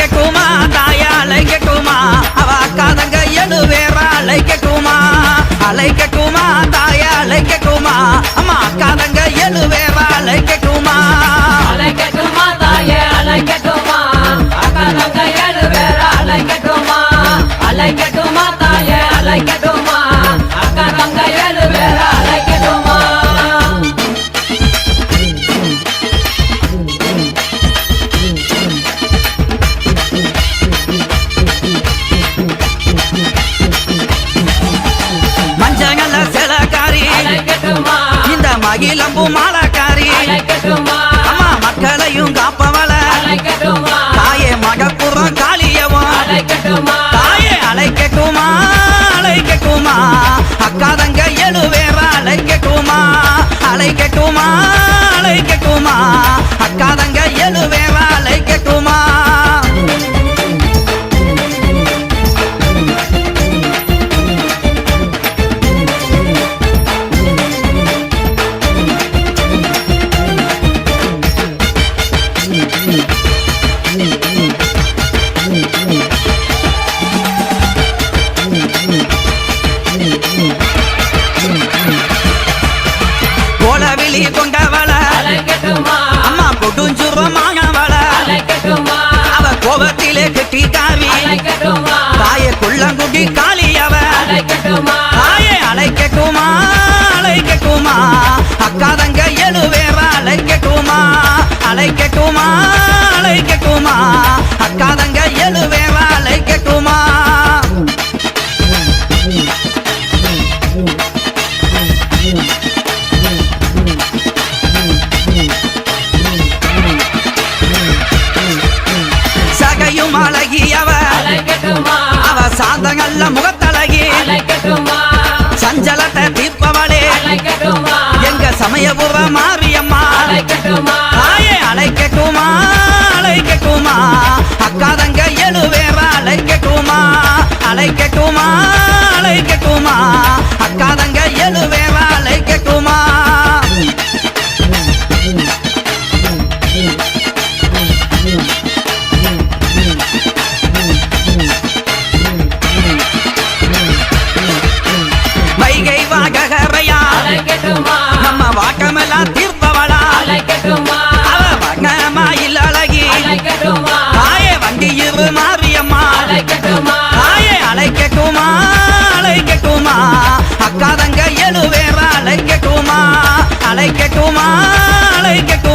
கேட்டுமா தாயா அலை கேட்டுமா அவ அக்கா தங்க எது வேற அலை கேட்டுமா அலை கேட்டு கட்டும்? மாலக்காரி. அம்மா மக்களையும் காப்பவள. தாயே மகப்புறம் காளியவும் தாயே அழைக்கட்டுமா அழைக்கட்டுமா அக்காதங்க எழுவேற அழைக்கட்டுமா அழைக்கட்டுமா வாழை கெட்டுமா? அலை கெட்டுமா? அக்காதங்க எழுவே வாழை கெட்டுமா? சகையும் அழகியவ. அவ சாந்தங்கள்ல முகத்த நம்ம வாக்கமெல்லாம் தீர்ப்பவளா அவ வண்ணமா இல்ல அழகி ஆய வண்டி இரு மாரியம்மா. ஆய அழைக்கட்டுமா அழைக்கட்டுமா? எழுவேற அழைக்கட்டுமா? அழைக்கட்டுமா அழைக்கட்டும்?